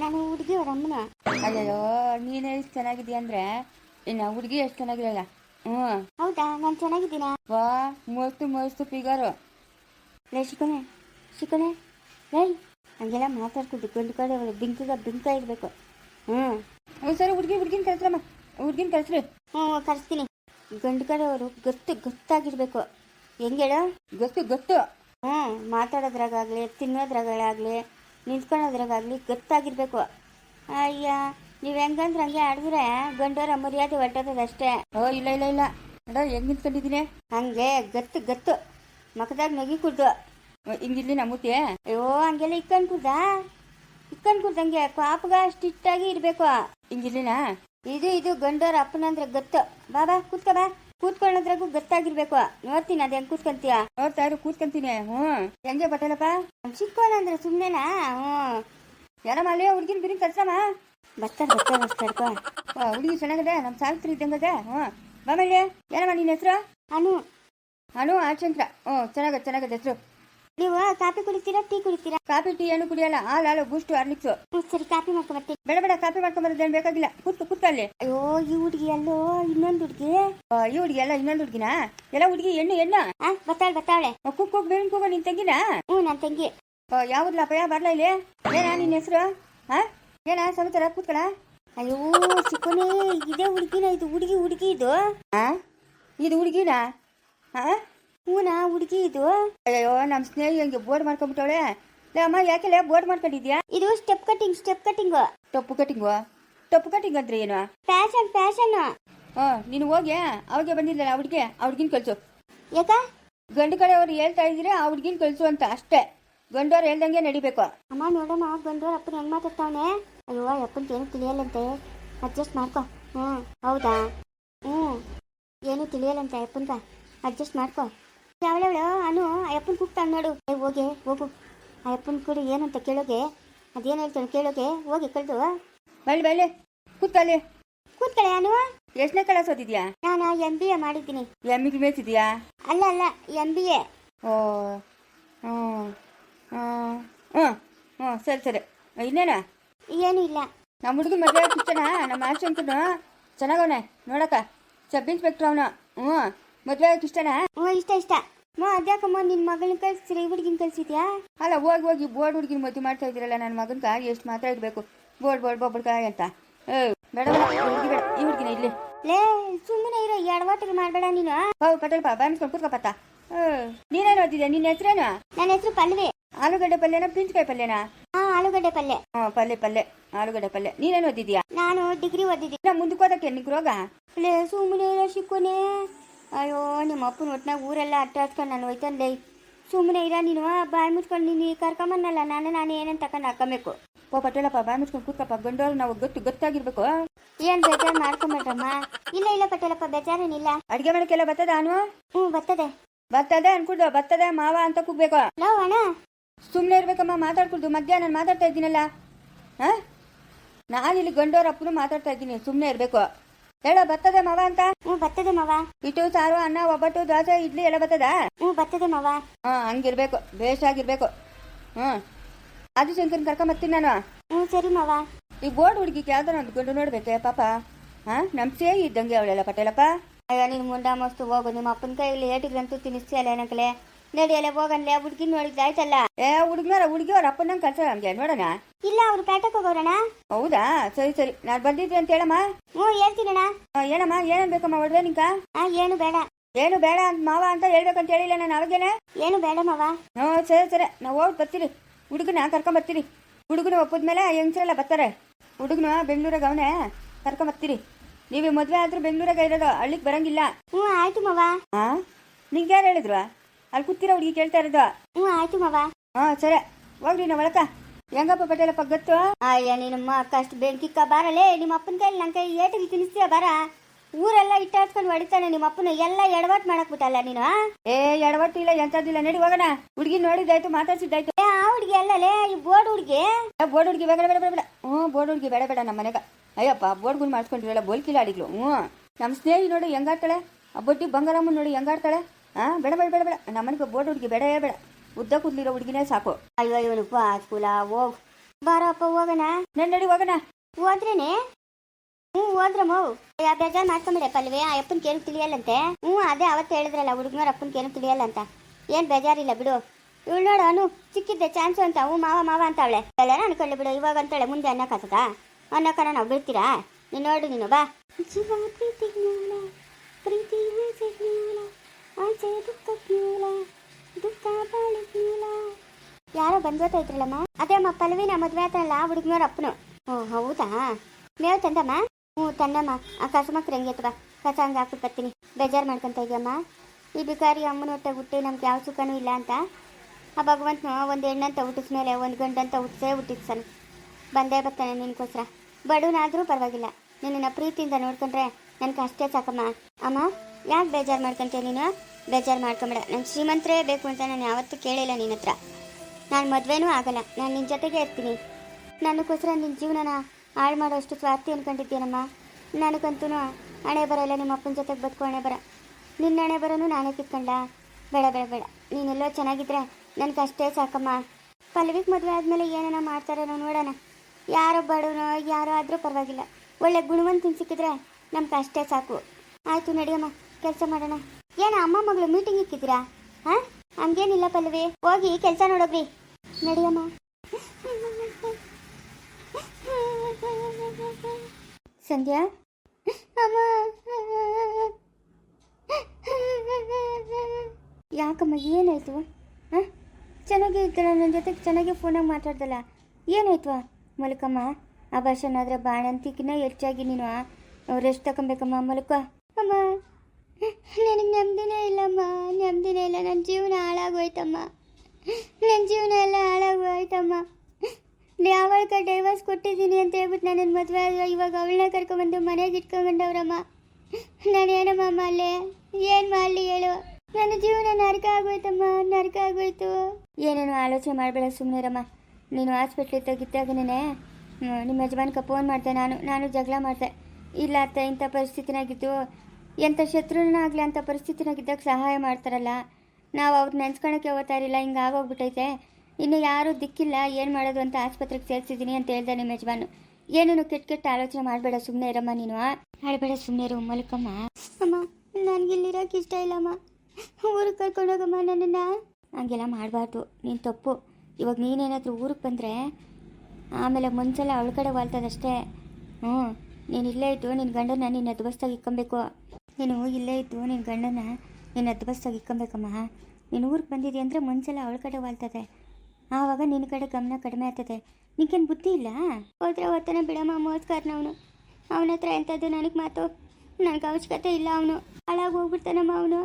ನಾನು ಹುಡುಗಿ ಅವ್ರ ಅಮ್ಮನ. ಅಯ್ಯೋ ನೀನೇ ಹೇಳಿ ಚೆನ್ನಾಗಿದ್ಯಾ ಅಂದ್ರೆ ಇನ್ನು ಹುಡುಗಿ ಎಷ್ಟು ಚೆನ್ನಾಗಿರಲ್ಲ ಹ್ಞೂ ಹೌದಾ ನಾನು ಚೆನ್ನಾಗಿದ್ದೀನಾ? ವಾ ಮೋಸ್ತು ಮೋಸ್ತು ಫಿಗರು. ಲೇ ಶಿಕೋನೆ ಶಿಕೋನೆ ಲೇ ಹಂಗೆಲ್ಲ ಮಾತಾಡ್ಕೊಂಡು ಗಂಡು ಕಡೆ ಬಿಂಕಿಗ ಬಿಂಕ ಇರಬೇಕು ಹ್ಞೂ ಹ್ಞೂ ಸರಿ ಹುಡುಗಿ ಹುಡುಗಿನ ಕಳ್ಸ್ರಮ್ಮ ಹುಡುಗಿನ ಕಳ್ಸ್ರಿ ಹ್ಞೂ ಕರೆಸ್ತೀನಿ. ಗಂಡು ಕಡೆಯವರು ಗೊತ್ತು ಗೊತ್ತಾಗಿರ್ಬೇಕು. ಹೆಂಗೇಳು ಗೊತ್ತು ಗೊತ್ತು. ಹ್ಞೂ ಮಾತಾಡೋದ್ರಾಗಲಿ ತಿನ್ನೋದ್ರಾಗಲಿ ನಿಂತ್ಕೊಳ್ಳೋದ್ರಾಗಲಿ ಗೊತ್ತಾಗಿರ್ಬೇಕು. ಅಯ್ಯ ನೀವು ಹೆಂಗಂದ್ರೆ ಹಂಗೆ ಆಡಿದ್ರೆ? ಗಂಡೋರ ಮರ್ಯಾದೆ ಹೊರಟೋದದ ಅಷ್ಟೇ ಓ ಇಲ್ಲ ಇಲ್ಲ ಇಲ್ಲ. ನೋಡ ಹೆಂಗ್ ನಿಂತ್ಕೊಂಡಿದ್ದೀನಿ ಹಂಗೆ ಗತ್ತು ಗತ್ತು. ಮಕದಾಗ ನಗಿ ಕುಡ್ದು. ಹಿಂಗಿರ್ಲಿ ನಮ್ಮೂತಿ. ಅಯ್ಯೋ ಹಂಗೆಲ್ಲ ಇಕ್ಕಂಡ್ ಕುಡ್ದ? ಇಕ್ಕಂಡ್ ಕುಡ್ದಂಗೆ ಪಾಪಗ ಸ್ಟಿಟ್ಟಾಗಿ ಇರಬೇಕು. ಹಿಂಗಿರ್ಲಿನಾ ಇದು ಇದು ಗಂಡೋರ ಅಪ್ಪನಂದ್ರೆ ಗತ್ತು. ಬಾಬಾ ಕುತ್ಕೋ ಬಾ. ಕೂತ್ಕೊಳ್ಳೋದ್ರಾಗೂ ಗೊತ್ತಾಗಿರ್ಬೇಕು. ನೋಡ್ತೀನಿ ಅದ್ ಹೆಂಗ್ ಕೂತ್ಕೊಂತೀಯ ನೋಡ್ತಾ ಇರು ಕೂತ್ಕೊಂತೀನಿ. ಹ್ಞೂ. ಹೆಂಗೆ ಬಟ್ಟಲಪ್ಪ ಸುಮ್ನೆನಾ? ಸುಮ್ಮನೆನಾ ಹ್ಞೂ. ಯಾರ ಅಲ್ಲಿ ಹುಡುಗಿನ ಬಿರಿ ಕಲ್ಸಮ್ಮ ಬರ್ತಾರೆ ಬರ್ತಾರೆ ಬರ್ತಾರಪ್ಪ ಹುಡುಗಿ ಚೆನ್ನಾಗದೆ ನಮ್ಮ ಸಾವಿತ್ರಿ ಇದ್ದಂಗದೆ. ಹ್ಞೂ. ಬಾಮಲ್ಲಿ ಏನಮ್ಮ ನಿನ್ನ ಹೆಸರು? ಅನು. ಅನು ಆಚಂತ್ರ ಹ್ಞೂ ಚೆನ್ನಾಗದೆ ಚೆನ್ನಾಗದೆ ಹೆಸರು. ನೀವು ಕಾಫಿ ಕುಡಿತೀರಾ ಟೀ ಕುಡಿತೀರಾ? ಕಾಫಿ ಟೀ ಏನು ಕುಡಿಯಲ್ಲ ಹಾಲು ಹಾಲು ಬೂಸ್ಟ್ ಹ್ಞೂ ಸರಿ ಕಾಫಿ ಮಾಡ್ಕೊಂಡ್ ಬರ್ತೀನಿ. ಬೇಡ ಬೇಡ ಕಾಫಿ ಮಾಡ್ಕೊಂಬರೋದೇನು ಬೇಕಾಗಿಲ್ಲ. ಕೂತ್ಕೊ ಕೂತ್ಕೊ ಅಲ್ಲಿ. ಅಯ್ಯೋ ಈ ಹುಡುಗಿ ಅಲ್ಲೋ ಇನ್ನೊಂದು ಹುಡುಗಿ? ಈ ಹುಡುಗಿ ಎಲ್ಲ ಇನ್ನೊಂದು ಹುಡುಗಿನ? ಎಲ್ಲ ಹುಡುಗಿ ಹೆಣ್ಣು ಹೆಣ್ಣ ಬತ್ತಾಳೆ ಬರ್ತಾಳೆ ಕುಕ್ ಕುಕ್ ಬೇವಿನ ಕೂಗ ನಿನ್ ತಂಗಿನ? ಹ್ಞೂ ನನ್ನ ತಂಗಿ. ಯಾವುದಲ್ಲ ಪಯ ಬರಲ ಇಲ್ಲಿ? ಏನಾ ನಿನ್ನ ಹೆಸರು? ಹಾ ಏನ ಸಮಾಚಾರ ಕೂತ್ಕಳ? ಅಯ್ಯೋ ಚಿಕ್ಕನೇ ಇದೇ ಹುಡುಗಿನ ಇದು ಹುಡುಗಿ ಹುಡುಗಿ ಇದು. ಹಾ ಇದು ಹುಡುಗಿನ? ಹಾ ಹೂನಾ ಹುಡುಗಿ ಇದು? ಅಯ್ಯೋ ನಮ್ಮ ಸ್ನೇಹಿ ಹಂಗೆ ಬೋರ್ಡ್ ಮಾಡ್ಕೊಂಡ್ಬಿಟ್ಟವಳೆ. ಲೇ ಅಮ್ಮ ಯಾಕೆಲ್ಲ ಬೋರ್ಡ್ ಮಾಡ್ಕೊಂಡಿದ್ಯಾ? ಇದು step cutting step cutting top cutting top cutting ಅಂದ್ರೆ ಏನು? ಫ್ಯಾಷನ್ ಫ್ಯಾಷನ್ ಹಾ ನೀನು ಹೋಗಿ ಅವಾಗೆ ಬಂದಿದ್ದಲ್ಲ ಆ ಹುಡುಗಿ? ಆ ಹುಡುಗಿನ ಕಳ್ಸು. ಯಾಕ? ಗಂಡು ಕಡೆಯವರು ಹೇಳ್ತಾ ಇದ್ರೆ ಆ ಹುಡುಗಿನ ಕಳ್ಸು ಅಂತ ಅಷ್ಟೇ. ಗಂಡವ್ರು ಹೇಳ್ದಂಗೆ ನಡಿಬೇಕು. ಅಮ್ಮ ನೋಡಮ್ಮ ಗಂಡೋರ ಅಪ್ಪನ ಹೆಂಗ್ ಮಾತಾಡ್ತಾವನೆ? ಅಯ್ಯೋ ಅಪ್ಪನ ಏನು ತಿಳಿಯಲ್ಲಂತೆ. ಅಡ್ಜಸ್ಟ್ ಮಾಡ್ಕೊ. ಹ್ಞೂ ಹೌದಾ? ಹ್ಞೂ ಏನು ತಿಳಿಯಲ್ಲಂತೆ ಅಪ್ಪನ್ಗ? ಅಡ್ಜಸ್ಟ್ ಮಾಡ್ಕೊ. ಯಾವಳವಳು? ಅನು ಅಯ್ಯಪ್ಪನ ಕೂಗ್ತಾಳೆ ನೋಡು. ಹೋಗಿ ಹೋಗು. ಅಯ್ಯಪ್ಪನ ಕೂಡ ಏನಂತ ಕೇಳೋಗೆ ಅದೇನು ಹೇಳ್ತಾನೆ ಕೇಳೋಗೆ ಹೋಗಿ ಕಳ್ದು. ಬಳ್ಳಿ ಬಳ್ಳಿ. ಕೂತ್ಕಲ್ಲಿ ಕೂತ್ಕಳೆ ಅನು? ಎಷ್ಟನೇ ಕ್ಲಾಸ್ ಓದಿದ್ಯಾ? ನಾನು ಎಂ ಬಿ ಎ ಮಾಡಿದ್ದೀನಿ. ಎಮ್ಮಿಗೆ ಮೇಯ್ತಿದ್ಯಾ ಅಲ್ಲ ಅಲ್ಲ ಎಂ ಬಿ ಎ ಓ ಹ್ಞೂ ಹ್ಞೂ ಹ್ಞೂ ಹ್ಞೂ ಸರಿ ಸರಿ. ಇನ್ನೇನ? ಏನೂ ಇಲ್ಲ. ನಮ್ಮ ಹುಡುಗಿ ಮದುವೆ ಕಿಚ್ಚನ ನಮ್ಮ ಆಶಂಕನು. ಚೆನ್ನಾಗವನೆ ನೋಡಕ್ಕ. ಸಬ್ ಇನ್ಸ್ಪೆಕ್ಟ್ರ್ ಅವನು. ಹ್ಞೂ ಮದುವೆ ಆಗಕ್ಕೆ ಇಷ್ಟನಾ? ಹ್ಞೂ ಇಷ್ಟ ಇಷ್ಟ. ಮೋ ಅದ್ಯಾಕಮ್ಮ ನಿನ್ ಮಗಳನ್ನ ಕಳ್ಸಿರಿ ಈ ಹುಡುಗಿನ ಕಳ್ಸಿದ್ಯಾ? ಅಲ್ಲ ಹೋಗಿ ಹೋಗಿ ಬೋರ್ಡ್ ಹುಡುಗಿನ ಮದುವೆ ಮಾಡ್ತಾ ಇದ್ದೀರಲ್ಲ ನನ್ನ ಮಗನ್ಕ ಎಷ್ಟು ಇಡ್ಬೇಕು ಬೋರ್ಡ್ ಬೋರ್ಡ್ ಬೊಬ್ಬಡ್ಕಾಯ ಅಂತ. ಏ ಬೇಡ ಬೇಡ ಈ ಹುಡುಗಿನ ಇಲ್ಲಿ. ಲೇ ಸುಮ್ಮನೆ ಇರೋ ಎಡವಟ್ಟಿಗೆ ಮಾಡಬೇಡ ನೀನು. ಹೌದು ಪಟೇಲ್ಪ ಬಾಯಿಸ್ಕೊಂಡು ಕೂತ್ಕೊಪತ್ತ ನೀನೇನು ಓದಿದ್ಯಾ ನಿನ್ನ ಹೆಸರೇನು? ನನ್ನ ಹೆಸರು ಪಲ್ವಿ. ಆಲೂಗಡ್ಡೆ ಪಲ್ಯನ ಪಿಂಚ್ಕಾಯಿ ಪಲ್ಯನಾ? ಹಾ ಆಲೂಗಡ್ಡೆ ಪಲ್ಯ. ಹಾ ಪಲ್ಯ ಪಲ್ಯ ಆಲೂಗಡ್ಡೆ ಪಲ್ಯ. ನೀನೇನು ಓದಿದ್ಯಾ ನಾನು ಡಿಗ್ರಿ ಓದಿದ್ದೀನಿ. ನಾ ಮುಂದಕ್ಕೆ ಓದಕ್ಕೆ ನಿಗ್ರೋಗ ಲೇ ಸುಮ್ಮನೆ ಇರೋ ಶಿಕ್ಕೋನೆ ಅಯ್ಯೋ ನಿಮ್ಮ ಅಪ್ಪನ ಒಟ್ಟಿನಾಗ ಊರೆಲ್ಲ ಅಟ್ಟ ಹಚ್ಕೊಂಡು ನಾನು ಹೋಯ್ತಂದೆ. ಸುಮ್ಮನೆ ಇರ ನೀನು ಬಾಯಿ ಮುಚ್ಕೊಂಡು ನೀನು ಕರ್ಕೊಂಬನ್ನಲ್ಲ ನಾನು ನಾನು ಏನಂತ ತಕೊಂಡು ಹಾಕಬೇಕು ಓ ಪಟೇಲಪ್ಪ ಬಾಯಿ ಮುಚ್ಕೊಂಡು ಕೂತ್ಕಪ್ಪ ಗಂಡವ್ರು ನಾವು ಗೊತ್ತು ಗೊತ್ತಾಗಿರ್ಬೇಕು. ಏನು ಬೇಜಾರು ಮಾಡ್ಕೊಂಬೇಡ್ರಮ್ಮ. ಇಲ್ಲ ಇಲ್ಲ ಪಟೇಲಪ್ಪ ಬೇಜಾರೇನಿಲ್ಲ. ಅಡುಗೆ ಮಾಡಕ್ಕೆಲ್ಲ ಬರ್ತದ ಅನು ಹ್ಞೂ ಬರ್ತದೆ. ಬರ್ತದೆ ಅನ್ಕುಡ್ದು ಬರ್ತದೆ ಮಾವ ಅಂತ ಕೂಗ್ಬೇಕು. ನಾವು ಅಣ್ಣ. ಸುಮ್ಮನೆ ಇರ್ಬೇಕಮ್ಮ ಮಾತಾಡ್ಕೊಡ್ದು. ಮಧ್ಯಾಹ್ನ ನಾನು ಮಾತಾಡ್ತಾ ಇದ್ದೀನಲ್ಲ. ಹಾ? ನಾನು ಇಲ್ಲಿ ಗಂಡವ್ರ ಅಪ್ಪನು ಮಾತಾಡ್ತಾ ಇದ್ದೀನಿ ಸುಮ್ಮನೆ ಇರಬೇಕು. ಹೇಳ ಬರ್ತದೆ ಮವ ಅಂತ? ಹ್ಞೂ ಬರ್ತದೆ ಮವ. ಇಟ್ಟು ಸಾರು ಅನ್ನ ಒಬ್ಬಟ್ಟು ದೋಸೆ ಇಡ್ಲಿ ಎಲ್ಲ ಬತ್ತದ ಹ್ಞೂ ಬರ್ತದೆ ಮವ. ಹಾಂ ಹಂಗಿರ್ಬೇಕು ಬೇಷಾಗಿರ್ಬೇಕು. ಹ್ಞೂ. ಕರ್ಕ ಕರ್ಕೊಂಬರ್ತೀನಿ ನಾನು. ಹ್ಞೂ ಸರಿ ಮವ. ಈ ಬೋರ್ಡ್ ಹುಡುಗಿಗೆ ಯಾವ್ದಾರ ಒಂದು ಗುಂಡು ನೋಡ್ಬೇಕೆ ಪಾಪ. ಹಾ ನಮ್ಸೇ ಇದ್ದಂಗೆ ಅವಳೆಲ್ಲ ಪಟೇಲಪ್ಪ. ಅಯ್ಯ ನೀನು ಮುಂಡ ಮಸ್ತು ಹೋಗು. ನಿಮ್ಮ ಅಪ್ಪನ ಕೈಯಲ್ಲಿ ಏಟಿಗ್ರಂತೂ ತಿನ್ನಿಸ್ತಿಯಲ್ಲ ಏನಕ್ಕಲೆ? ನಡಿಯಲ್ಲ ಹೋಗನ್ಲೆ ಹುಡುಗಿ ನೋಡಿದ್ ಆಯ್ತಲ್ಲ? ಏ ಹುಡುಗನರ ಹುಡುಗಿ ಅವ್ರ ಅಪ್ಪನಂಗೆ ಕಳ್ಸ ನಮ್ಗೆ ನೋಡೋಣ. ಇಲ್ಲ ಅವ್ರು ಪೇಟಕ್ಕೆ ಹೋಗೋರಣ ಹೌದಾ? ಸರಿ ಸರಿ. ನಾನು ಬಂದಿದ್ದೆ ಅಂತ ಹೇಳಮ್ಮ. ಹ್ಞೂ ಹೇಳ್ತೀನಣ್ಣ. ಆ, ಏನಮ್ಮ ಏನೇನ್ ಬೇಕಮ್ಮ ಒಡವೆ ನಿಂಕ? ಆ ಏನು ಬೇಡ. ಏನು ಬೇಡ ಅಂತ ಮಾವ ಅಂತ ಹೇಳ್ಬೇಕಂತ ಹೇಳಿಲ್ಲ ನಾನು ಅವಾಗೇನೆ ಏನು ಬೇಡ ಮಾವ. ಹ್ಞೂ ಸರಿ ಸರಿ. ನಾವು ಹೋಗಿ ಬರ್ತೀರಿ. ಹುಡುಗನ ಕರ್ಕೊಂಬರ್ತೀರಿ ಹುಡುಗನ ಒಪ್ಪದ್ಮೇಲೆ ಹೆಂಗ್ಸರೆಲ್ಲ ಬರ್ತಾರೆ. ಹುಡುಗನ ಬೆಂಗಳೂರಾಗ ಅವನೇ. ಕರ್ಕೊಂಬರ್ತೀರಿ ನೀವು ಮದುವೆ ಆದ್ರೂ ಬೆಂಗಳೂರಾಗ ಇರೋದು ಹಳ್ಳಿಗೆ ಬರಂಗಿಲ್ಲ. ಹ್ಞೂ ಆಯ್ತು ಮಾವ. ಹಾಂ ನಿಂಗೆ ಯಾರು ಹೇಳಿದ್ರು? ಅಲ್ಲಿ ಕೂತಿರೋ ಹುಡುಗಿ ಕೇಳ್ತಾ ಇರೋದು. ಹ್ಞೂ ಆಯ್ತು ಮಾವ. ಹಾಂ ಸರಿ. ಹೋಗ್ರಿ ನಾವು ಒಳಕ ಹೆಂಗಪ್ಪ ಪಟೇಲಪ್ಪ ಗೊತ್ತು? ಅಯ್ಯ ನಿನ್ನಮ್ಮ ಅಕ್ಕ ಅಷ್ಟು ಬೆಂಕಿಕ್ಕ ಬಾರಲೇ. ನಿಮ್ಮ ಅಪ್ಪನ ಕೈಲಿ ನನ್ನ ಕೈ ಏಟಿಗೆ ತಿನ್ನಿಸ್ತೀಯ ಬಾರ? ಊರೆಲ್ಲ ಇಟ್ಟಾಡ್ಸ್ಕೊಂಡು ಹೊಡಿತಾನೆ ನಿಮ್ಮ ಅಪ್ಪನ. ಎಲ್ಲ ಎಡವಟ್ ಮಾಡಕ್ ಬಿಟ್ಟಲ್ಲ ನೀನು ಆ? ಏ ಎಡವಟ್ಟು ಇಲ್ಲ ಎಂತದಿಲ್ಲ ನಡಿ ಹೋಗೋಣ. ಹುಡುಗಿ ನೋಡಿದ್ದಾಯ್ತು ಮಾತಾಡ್ಸಿದ್ದಾಯ್ತು. ಏ ಆ ಹುಡುಗಿ ಅಲ್ಲಲೇ ಈ ಬೋರ್ಡ್ ಹುಡುಗಿ? ಏ, ಬೋರ್ಡ್ ಹುಡುಗಿ ಬೇಡ ಬೇಡ ಬೇಡ ಬೇಡ. ಹ್ಞೂ ಬೋರ್ಡ್ ಹುಡುಗಿ ಬೇಡ ಬೇಡ ನಮ್ಮ ಮನೆಗೆ. ಅಯ್ಯಪ್ಪ ಗುಂಡ್ ಮಾಡ್ಸ್ಕೊಂಡಿರಲ್ಲ ಬೋಲ್ಕಿಲ್ಲ ಆಡಿಗ್ಲು ಹ್ಞೂ. ನಮ್ಮ ಸ್ನೇಹಿ ನೋಡಿ ಹೆಂಗಾಡ್ತಾಳೆ? ಆ ಬಡ್ಡಿ ಬಂಗಾರಮ್ಮ ನೋಡಿ ಹೆಂಗಾಡ್ತಾಳೆ? ಹಾಂ ಬೇಡ ಬೇಡ ಬೇಡ ಬೇಡ. ನಮ್ಮನಿಗೆ ಮನೆಗೆ ಬೋರ್ಡ್ ಹುಡುಗಿ ಬೇಡ ಬೇಡ. ಉದ್ದ ಕೂದಲಿರೋ ಹುಡುಗಿನೇ ಸಾಕು. ಅಯ್ಯೋ ಇವನು ಸ್ಕೂಲ ಹೋಗ್ ಬಾರಪ್ಪ ಹೋಗೋಣ. ನಡಿ ನಡಿ ಹೋಗೋಣ. ಹೋದ್ರೇನೆ? ಹ್ಞೂ ಹೋದ್ರಮ್ಮ. ಯಾವ ಬೇಜಾರು ಮಾಡ್ಕೊಂಬಿಡೆ ಪಲ್ವೇ. ಆ ಅಪ್ಪನ ಕೇನು ತಿಳಿಯಲ್ಲಂತೆ. ಹ್ಞೂ ಅದೇ ಅವತ್ತು ಹೇಳಿದ್ರಲ್ಲ ಹುಡುಗನವ್ರ ಅಪ್ಪನ ಕೇನು ತಿಳಿಯಲ್ಲಂತ. ಏನು ಬೇಜಾರಿಲ್ಲ ಬಿಡು. ಇವಳು ನೋಡು ಅನು ಚಿಕ್ಕಿದ್ದೆ ಚಾನ್ಸು ಅಂತ ಹ್ಞೂ ಮಾವ ಮಾವ ಅಂತ ಅವಳೆ ಎಲ್ಲ ಅನ್ಕೊಳ್ಳಿ ಬಿಡು ಇವಾಗ ಅಂತಾಳೆ ಮುಂದೆ ಅನ್ನಕ್ಕಾಗ್ತದ ಅನ್ನಕ್ಕನ ನಾವು ಬಿಡ್ತೀರಾ ನೀನು ನೋಡು ನೀನು ಬಾ. ಪ್ರೀತಿ ಮೂಲ ಮೂಲ ಯಾರೋ ಬಂದ್ಕೋತಾ ಇದ್ರಲ್ಲಮ್ಮ ಅದೇ ಅಮ್ಮ, ಪಲ್ವಿನ ಮದ್ವೆ ಆತನಲ್ಲ ಹುಡುಗನವ್ರ ಅಪ್ಪನು. ಹ್ಞೂ ಹೌದಾ? ಮೇವು ತಂದಮ್ಮ? ಹ್ಞೂ, ತಂದಮ್ಮ. ಆ ಕಸ ಮಕ್ಳು ಹೆಂಗೆ ಬಾ ಕಸ ಹಂಗೆ ಹಾಕ್ಬಿಟ್ಟು ಬರ್ತೀನಿ. ಬೇಜಾರು ಮಾಡ್ಕೊಂತ ಇದೆಯಮ್ಮ. ಈ ಬಿಕಾರಿ ಅಮ್ಮನ ಹೊಟ್ಟೆ ಹುಟ್ಟಿ ನಮ್ಗೆ ಯಾವ ಸುಖನೂ ಇಲ್ಲ ಅಂತ. ಆ ಭಗವಂತನು ಒಂದು ಹೆಣ್ಣಂತ ಹುಟ್ಟಿಸ್ಮೇಲೆ ಒಂದು ಗಂಡಂತ ಹುಟ್ಟಿಸೇ ಹುಟ್ಟಿಸ್ತಾನೆ. ಬಂದೇ ಬರ್ತಾನೆ ನಿನಗೋಸ್ಕರ. ಬಡವನಾದರೂ ಪರವಾಗಿಲ್ಲ. ನಿನ್ನನ್ನು ಪ್ರೀತಿಯಿಂದ ನೋಡ್ಕೊಂಡ್ರೆ ನನಗೆ ಅಷ್ಟೇ ಸಾಕಮ್ಮ. ಅಮ್ಮ, ಯಾಕೆ ಬೇಜಾರು ಮಾಡ್ಕೊಂತೀಯ ನೀನು? ಬೇಜಾರು ಮಾಡ್ಕೊಂಬೇಡ. ನಾನು ಶ್ರೀಮಂತರೇ ಬೇಕು ಅಂತ ನಾನು ಯಾವತ್ತೂ ಕೇಳಿಲ್ಲ ನಿನ್ನ ಹತ್ರ. ನಾನು ಮದುವೆನೂ ಆಗಲ್ಲ. ನಾನು ನಿನ್ನ ಜೊತೆಗೆ ಇರ್ತೀನಿ. ನನಗೋಸ್ಕರ ನಿನ್ನ ಜೀವನನ ಹಾಳು ಮಾಡೋಷ್ಟು ಸ್ವಾರ್ಥಿ ಅನ್ಕೊಂಡಿದ್ದೀನಮ್ಮ. ನನಗಂತೂ ಹಣೆ ಬರೋಲ್ಲ ನಿಮ್ಮ ಅಪ್ಪನ ಜೊತೆಗೆ ಬದುಕು ಹಣೆ ಬರ. ನಿನ್ನ ಹಣೆ ಬರೋನು ನಾನೇ ಕಿತ್ಕೊಂಡ. ಬೇಡ ಬೇಡ ಬೇಡ. ನೀನೆಲ್ಲೋ ಚೆನ್ನಾಗಿದ್ರೆ ನನಗೆ ಅಷ್ಟೇ ಸಾಕಮ್ಮ. ಪಲ್ವಿಗೆ ಮದುವೆ ಆದಮೇಲೆ ಏನೇನೋ ನಾವು ನೋಡೋಣ. ಯಾರೋ ಬಡವನೋ ಯಾರೋ ಆದರೂ ಪರವಾಗಿಲ್ಲ. ಒಳ್ಳೆ ಗುಣವನ್ನು ಸಿಕ್ಕಿದ್ರೆ ನಮ್ಗೆ ಅಷ್ಟೇ ಸಾಕು. ಆಯಿತು, ನಡಿಯಮ್ಮ. ಕೆಲಸ ಮಾಡೋಣ. ಏನು ಅಮ್ಮ ಮಗಳು ಮೀಟಿಂಗ್ ಇಕ್ಕಿದ್ದೀರಾ? ಹಾಂ? ಹಂಗೇನಿಲ್ಲ ಪಲ್ವಿ ಹೋಗಿ ಕೆಲಸ ನೋಡೋಗ್ರಿ. ನಡಿಯಮ್ಮ. ಸಂಧ್ಯಾ? ಅಮ್ಮ. ಯಾಕಮ್ಮ, ಏನಾಯ್ತು? ಹಾಂ? ಚೆನ್ನಾಗೇ ಇದ್ದಲ್ಲ ನನ್ನ ಜೊತೆಗೆ ಚೆನ್ನಾಗಿ ಫೋನಾಗಿ ಮಾತಾಡ್ದಲ್ಲ. ಏನಾಯ್ತು? ಮಲಕಮ್ಮ, ಆ ಭಾಷೆನಾದ್ರೆ ಬಾಣಂತಿಕಿನ ಹೆಚ್ಚಾಗಿ ನೀನು ರೆಸ್ಟ್ ತಗೊಬೇಕಮ್ಮ ಮಲಕ. ನೆಮ್ಮದಿನೇ ಇಲ್ಲಮ್ಮ ನೆಮ್ಮದಿನೇ ಇಲ್ಲ. ನನ್ನ ಜೀವನ ಹಾಳಾಗೋಯ್ತಮ್ಮ. ನನ್ನ ಜೀವನ ಎಲ್ಲ ಹಾಳಾಗೋಯ್ತಮ್ಮ. ಯಾವಾಗ ಡೈವರ್ಸ್ ಕೊಟ್ಟಿದ್ದೀನಿ ಅಂತ ಹೇಳ್ಬಿಟ್ಟು ನನ್ನ ಮದುವೆ ಆದ್ರೆ ಇವಾಗ ಅವಳನ್ನ ಕರ್ಕೊಂಡ್ಬಂದು ಮನೆಗೆ ಇಟ್ಕೊಂಡ್ಬಂದವ್ರಮ್ಮ ನಾನು ಏನಮ್ಮ ಅಲ್ಲೇ ಏನು ಮಾಡಲಿ ಹೇಳು? ನನ್ನ ಜೀವನ ನರಕ ಆಗೋಯ್ತಮ್ಮ, ನರಕ ಆಗೋಯ್ತು. ಏನೇನು ಆಲೋಚನೆ ಮಾಡಬೇಡ ಸುಮ್ಮನಿರಮ್ಮ ನೀನು ಹಾಸ್ಪಿಟ್ಲಿಗೆ ತೆಗಿದ್ದಾಗನೇ ನಿಮ್ಮ ಯಜಮಾನ್ಕ ಫೋನ್ ಮಾಡಿದೆ ನಾನು. ನಾನು ಜಗಳ ಮಾಡಿದೆ. ಇಲ್ಲ ಅತ್ತ, ಇಂಥ ಪರಿಸ್ಥಿತಿನಾಗಿದ್ದು ಎಂಥ ಶತ್ರುನಾಗಲಿ ಅಂಥ ಪರಿಸ್ಥಿತಿನಾಗಿದ್ದಾಗ ಸಹಾಯ ಮಾಡ್ತಾರಲ್ಲ. ನಾವು ಅವ್ರು ನೆನ್ಸ್ಕೊಳಕ್ಕೆ ಹೋಗ್ತಾ ಇರಲಿಲ್ಲ ಹಿಂಗೆ ಆಗೋಗ್ಬಿಟ್ಟೈತೆ ಇನ್ನು ಯಾರೂ ದಿಕ್ಕಿಲ್ಲ ಏನು ಮಾಡೋದು ಅಂತ ಆಸ್ಪತ್ರೆಗೆ ಸೇರಿಸಿದ್ದೀನಿ ಅಂತ ಹೇಳ್ದೆ ನಿಮ್ಮ ಯಜಮಾನು. ಏನೇನು ಕೆಟ್ಟ ಕೆಟ್ಟ ಆಲೋಚನೆ ಮಾಡಬೇಡ ಸುಮ್ಮನೆ ಇರಮ್ಮ ನೀನು ಹೇಳಬೇಡ ಸುಮ್ಮನೆ ಇರು ಮಲ್ಕಮ್ಮ. ಅಮ್ಮ ನನಗಿಲ್ಲಿರೋಕೆ ಇಷ್ಟ ಇಲ್ಲಮ್ಮ. ಊರಿಗೆ ಕರ್ಕೊಂಡೋಗಮ್ಮ ನನ್ನನ್ನು. ಹಂಗೆಲ್ಲ ಮಾಡಬಾರ್ದು ನೀನು ತಪ್ಪು. ಇವಾಗ ನೀನೇನಾದರೂ ಊರಿಗೆ ಬಂದರೆ ಆಮೇಲೆ ಮುಂಚೆಲ್ಲ ಅವಳ ಕಡೆ ವಾಲ್ತದಷ್ಟೇ. ಹ್ಞೂ ನೀನು ಇಲ್ಲೇ ಇದ್ದು ನಿನ್ನ ಗಂಡನ ನಿನ್ನ ಅದ್ವಸ್ತಾಗಿ ಇಕ್ಕೊಬೇಕು ನೀನು ಇಲ್ಲೇ ಇದ್ದು ನಿನ್ನ ಗಂಡನ ನೀನು ಅದ್ಭಸ್ತಾಗಿ ಇಕ್ಕೊಬೇಕಮ್ಮ ನೀನು ಊರಿಗೆ ಬಂದಿದ್ದೆ ಅಂದರೆ ಮುಂಚೆಲ್ಲ ಅವಳ ಕಡೆ ವಾಲ್ತದೆ. ಆವಾಗ ನಿನ್ನ ಕಡೆ ಗಮನ ಕಡಿಮೆ ಆಗ್ತದೆ. ನಿನ್ಗೇನು ಬುದ್ಧಿ ಇಲ್ಲ? ಹೋದ್ರೆ ಓದ್ತಾನೆ ಬಿಡಮ್ಮ ಮೋಸ್ಕರ್ನವನು. ಅವನ ಹತ್ರ ಎಂಥದ್ದು ನನಗೆ ಮಾತು? ನನಗೆ ಅವಶ್ಯಕತೆ ಇಲ್ಲ ಅವನು. ಹಾಳಾಗಿ ಹೋಗ್ಬಿಡ್ತಾನಮ್ಮ ಅವನು.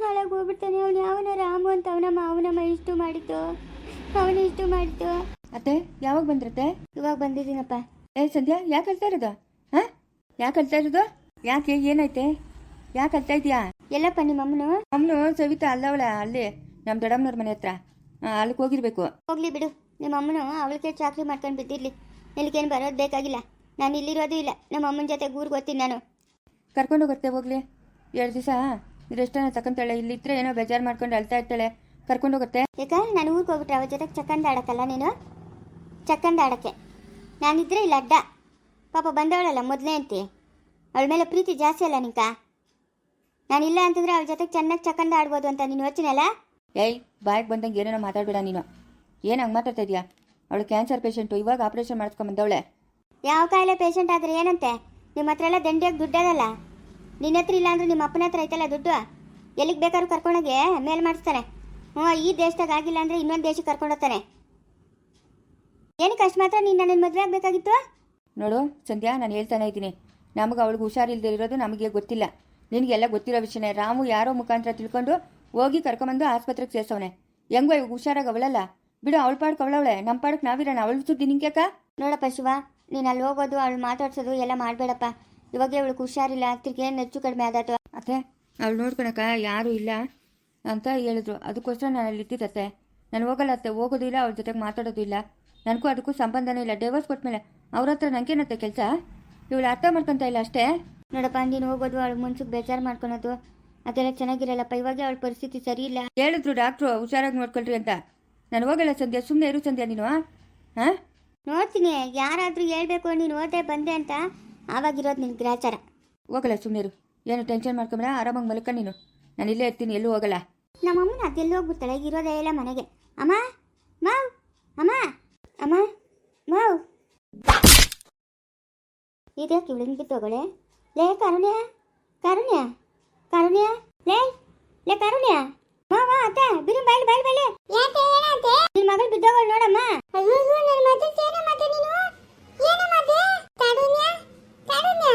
ಹಾಳಾಗಿ ಹೋಗ್ಬಿಡ್ತಾನೆ ಅವನು. ಯಾವನ ರಾಮು ಅಂತ ಅವನಮ್ಮ ಅವನಮ್ಮ ಇಷ್ಟು ಮಾಡಿದ್ದು? ಅವನು ಇಷ್ಟು ಮಾಡಿದ್ದು? ಅತ್ತೆ ಯಾವಾಗ ಬಂದ್ರತ್ತೆ ಇವಾಗ ಬಂದಿದ್ದೀನಪ್ಪ. ಏ ಸಂಧ್ಯಾ ಯಾಕೆ ಹೇಳ್ತಾ ಇರೋದು? ಹಾಂ? ಯಾಕೆ ಹೇಳ್ತಾ ಇರೋದು? ಯಾಕೆ ಏನೈತೆ ಯಾಕೆ ಅಳ್ತಾ ಇದೆಯಾ? ಎಲ್ಲಪ್ಪ ನಿಮ್ಮ ಅಮ್ಮನು ಅಮ್ಮನು ಸವಿತಾ ಅಲ್ಲವಳ ಅಲ್ಲಿ ನಮ್ಮ ದೊಡ್ಡಮ್ಮನವ್ರ ಮನೆ ಹತ್ರ. ಅಲ್ಲಿಗೆ ಹೋಗಿರ್ಬೇಕು. ಹೋಗ್ಲಿ ಬಿಡು. ನಿಮ್ಮ ಅಮ್ಮನು ಅವಳಿಗೆ ಚಾಕ್ರಿ ಮಾಡ್ಕೊಂಡು ಬಿದ್ದಿರ್ಲಿ. ಇಲ್ಲಿಗೇನು ಬರೋದು ಬೇಕಾಗಿಲ್ಲ. ನಾನು ಇಲ್ಲಿರೋದು ಇಲ್ಲ. ನಮ್ಮ ಅಮ್ಮನ ಜೊತೆ ಊರಿಗೆ ಓದ್ತೀನಿ ನಾನು. ಕರ್ಕೊಂಡು ಹೋಗುತ್ತೆ ಹೋಗ್ಲಿ. ಎರಡು ದಿವಸ ರೆಸ್ಟನ್ನ ತಕೊಂತಾಳೆ. ಇಲ್ಲಿದ್ರೆ ಏನೋ ಬೇಜಾರು ಮಾಡ್ಕೊಂಡು ಅಳ್ತಾ ಇರ್ತಾಳೆ. ಕರ್ಕೊಂಡು ಹೋಗುತ್ತೆ. ಯಾಕಂದ್ರೆ ನಾನು ಊರಿಗೆ ಹೋಗ್ಬಿಟ್ರೆ ಅವ್ರ ಜೊತೆ ಚಕ್ಕಂದ ಆಡಕ್ಕಲ್ಲ ನೀನು? ಚಕ್ಕಂದ ಆಡಕ್ಕೆ. ನಾನಿದ್ರೆ ಇಲ್ಲ ಅಡ್ಡ. ಪಾಪ ಬಂದವಳಲ್ಲ ಮೊದಲೇ ಅಂತಿ. ಅವಳ ಮೇಲೆ ಪ್ರೀತಿ ಜಾಸ್ತಿ ಅಲ್ಲ ನಿಂಕ? ನಾನಿಲ್ಲ ಅಂತಂದ್ರೆ ಅವ್ರ ಜೊತೆಗೆ ಚೆನ್ನಾಗಿ ಚಕಂದ ಆಡ್ಬೋದು ಅಂತ ನೀನು ಯೋಚನೆ ಅಲ್ಲ ಏಯ್ ಬಾಯಿಗೆ ಬಂದಂಗೆ ಏನೇನೋ ಮಾತಾಡ್ಬೇಡ ನೀನು. ಏನು ಹಂಗೆ ಮಾತಾಡ್ತಾ ಇದೀಯಾ? ಅವಳು ಕ್ಯಾನ್ಸರ್ ಪೇಷಂಟು ಇವಾಗ ಆಪ್ರೇಷನ್ ಮಾಡಿಸ್ಕೊಂಬಂದವಳೆ ಯಾವ ಕಾಯಿಲೆ ಪೇಷಂಟ್ ಆದ್ರೆ ಏನಂತೆ? ನಿಮ್ಮ ಹತ್ರ ಎಲ್ಲ ದಂಡಿಯಾಗಿ ದುಡ್ಡದಲ್ಲ ನಿನ್ನ ಹತ್ರ ಇಲ್ಲ ಅಂದ್ರೆ ನಿಮ್ಮ ಅಪ್ಪನ ಹತ್ರ ಐತಲ್ಲ ದುಡ್ಡು? ಎಲ್ಲಿಗೆ ಬೇಕಾದ್ರೂ ಕರ್ಕೊಂಡೋಗಿ ಮೇಲೆ ಮಾಡಿಸ್ತಾನೆ. ಹ್ಞೂ ಈ ದೇಶದಾಗ ಆಗಿಲ್ಲ ಅಂದ್ರೆ ಇನ್ನೊಂದು ದೇಶಕ್ಕೆ ಕರ್ಕೊಂಡು ಹೋಗ್ತಾನೆ. ಏನಕ್ಕೆ ಅಷ್ಟು ಮಾತ್ರ ನೀನು ನನ್ನ ಮದುವೆ ಆಗಬೇಕಾಗಿತ್ತು? ನೋಡು ಸಂಧ್ಯಾ ನಾನು ಹೇಳ್ತಾನೆ ಇದ್ದೀನಿ. ನಮಗೆ ಅವಳಿಗೆ ಹುಷಾರಿಲ್ಲದೆ ಇರೋದು ನಮಗೆ ಗೊತ್ತಿಲ್ಲ. ನಿನಗೆಲ್ಲ ಗೊತ್ತಿರೋ ವಿಷಯನೇ. ರಾಮು ಯಾರೋ ಮುಖಾಂತರ ತಿಳ್ಕೊಂಡು ಹೋಗಿ ಕರ್ಕೊಂಬಂದು ಆಸ್ಪತ್ರೆಗೆ ಸೇರ್ಸವನೆ. ಹೆಂಗೋ ಇವಾಗ ಹುಷಾರಾಗಿ ಅವಳಲ್ಲ. ಬಿಡು ಅವಳ ಪಾಡ್ಕ ಅವಳವಳೆ ನಮ್ಮ ಪಾಡಕ್ಕೆ ನಾವಿರೋಣ. ಅವಳ ಸುದ್ದಿ ನಿಂಗ್ಯಾಕ ನೋಡಪ್ಪ ಶಿವ ನೀನು ಅಲ್ಲಿ ಹೋಗೋದು ಅವಳು ಮಾತಾಡ್ಸೋದು ಎಲ್ಲ ಮಾಡಬೇಡಪ್ಪ. ಇವಾಗ ಇವಳಿಗೆ ಹುಷಾರಿಲ್ಲ ತಿರ್ಗಿ ಹೆಚ್ಚು ಕಡಿಮೆ ಆದಾತು ಅತ್ತೆ ಅವಳು ನೋಡ್ಕೊಳಕ ಯಾರೂ ಇಲ್ಲ ಅಂತ ಹೇಳಿದ್ರು. ಅದಕ್ಕೋಸ್ಕರ ನಾನು ಅಲ್ಲಿ ಇದ್ದಿದ್ದತ್ತೆ ನಾನು ಹೋಗಲ್ಲ ಅತ್ತೆ. ಹೋಗೋದು ಇಲ್ಲ ಅವ್ರ ಜೊತೆಗೆ ಮಾತಾಡೋದು ಇಲ್ಲ. ನನಗೂ ಅದಕ್ಕೂ ಸಂಬಂಧನೇ ಇಲ್ಲ. ಡೈವರ್ಸ್ ಕೊಟ್ಮೇಲೆ ಅವ್ರ ಹತ್ರ ನನಗೇನತ್ತೆ ಕೆಲಸ? ಇವಳು ಅರ್ಥ ಮಾಡ್ಕೊತ ಇಲ್ಲ ಅಷ್ಟೇ? ನೋಡಪ್ಪ ನೀನು ಹೋಗೋದು ಅವಳು ಮನ್ಸಿಗೆ ಬೇಜಾರು ಮಾಡ್ಕೊಳೋದು ಅದೆಲ್ಲ ಚೆನ್ನಾಗಿರಲ್ಲಪ್ಪ ಇವಾಗ ಅವಳ ಪರಿಸ್ಥಿತಿ ಸರಿ ಇಲ್ಲ. ಹೇಳಿದ್ರು ಡಾಕ್ಟ್ರು ಹುಷಾರಾಗಿ ನೋಡ್ಕೊಳ್ರಿ ಅಂತ. ನಾನು ಹೋಗಲ್ಲ ಸಂಧ್ಯಾ ಸುಮ್ಮನೆ ಇರು ಸಂಧ್ಯಾ ನೀನು ಹಾಂ ನೋಡ್ತೀನಿ ಯಾರಾದರೂ ಹೇಳ್ಬೇಕು ನೀನು ಓದೆ ಬಂದೆ ಅಂತ. ಆವಾಗಿರೋದು ನಿನ್ನ ಗ್ರಾಚಾರ ಹೋಗಲ್ಲ ಸುಮ್ಮನೆ ಇರು. ಏನು ಟೆನ್ಷನ್ ಮಾಡ್ಕೊಂಬೇಡ ಆರಾಮಾಗಿ ಮಲ್ಕ ನೀನು. ನಾನು ಇಲ್ಲೇ ಇರ್ತೀನಿ ಎಲ್ಲೂ ಹೋಗಲ್ಲ. ನಮ್ಮಮ್ಮನ ಅದೆಲ್ಲೂ ಹೋಗ್ಬಿಡ್ತಾಳೆ? ಇರೋದೇ ಇಲ್ಲ ಮನೆಗೆ. ಅಮ್ಮ ಮಾವ್ ಅಮ್ಮ ಅಮ್ಮ ಮಾವ್. ಇದ್ಯಾಕೆ ಇವಳಿಗೆ ಬಿತ್ತೋಗಳೆ ಲೇ ಕಾರುಣ್ಯ. ಕಾರುಣ್ಯ. ಕಾರುಣ್ಯ. ಲೇ ಲೇ ಕಾರುಣ್ಯ. ಮಾವ ಅತ್ತೆ ಬಿರು ಬೈಲ್ ಬೈಲ್ ಬೈಲ್ ಯಾಕೆ ಏನಾತೆ ನಿನ್ ಮಗಳು ಬಿದ್ದೋಗಳು ನೋಡಮ್ಮ. ಅಯ್ಯೋ ನನ್ನ ಮಗಳು ಸೇನೆ ಮತ್ತೆ ನೀನು? ಏನೇ ಮತ್ತೆ ಕಾರುಣ್ಯ ಕಾರುಣ್ಯ.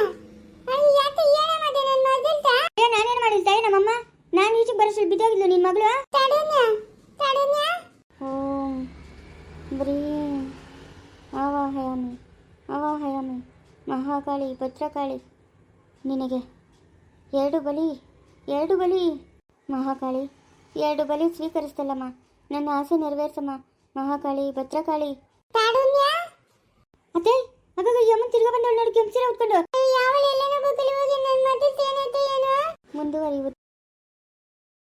ಅಯ್ಯ ಯಾಕೆ ಏನೇ ಮತ್ತೆ ನನ್ನ ಮಗಳು ಏ ನಾನೇನು ಮಾಡಿಲ್ಲ ತಾಯಿ ನಮ್ಮಮ್ಮ ನಾನು ಈಚೆಗೆ ಬರೋಷ್ಟು ಬಿದ್ದೋಗಿದ್ಲು ನಿನ್ ಮಗಳು ಕಾರುಣ್ಯ ಕಾರುಣ್ಯ. ಓಂ ಬ್ರೀಂ. ಆವಾಹಯಾಮಿ ಆವಾಹಯಾಮಿ. ಮಹಾಕಾಳಿ ಭದ್ರಕಾಳಿ. ನಿನಗೆ ಎರಡು ಬಲಿ ಎರಡು ಬಲಿ. ಮಹಾಕಾಳಿ ಎರಡು ಬಲಿ ಸ್ವೀಕರಿಸ್ತಲ್ಲಮ್ಮ. ನನ್ನ ಆಸೆ ನೆರವೇರ್ಸಮ್ಮ. ಮಹಾಕಾಳಿ ಭದ್ರಕಾಳಿ. ಅವಾಗ ಯಮನ್ ತಿರ್ಗ ಬಂದವಳು ನೋಡಿ ಕೆಂಪು ಸೀರೆ ಉಟ್ಕೊಂಡು. ಮುಂದುವರಿಯುವುದು.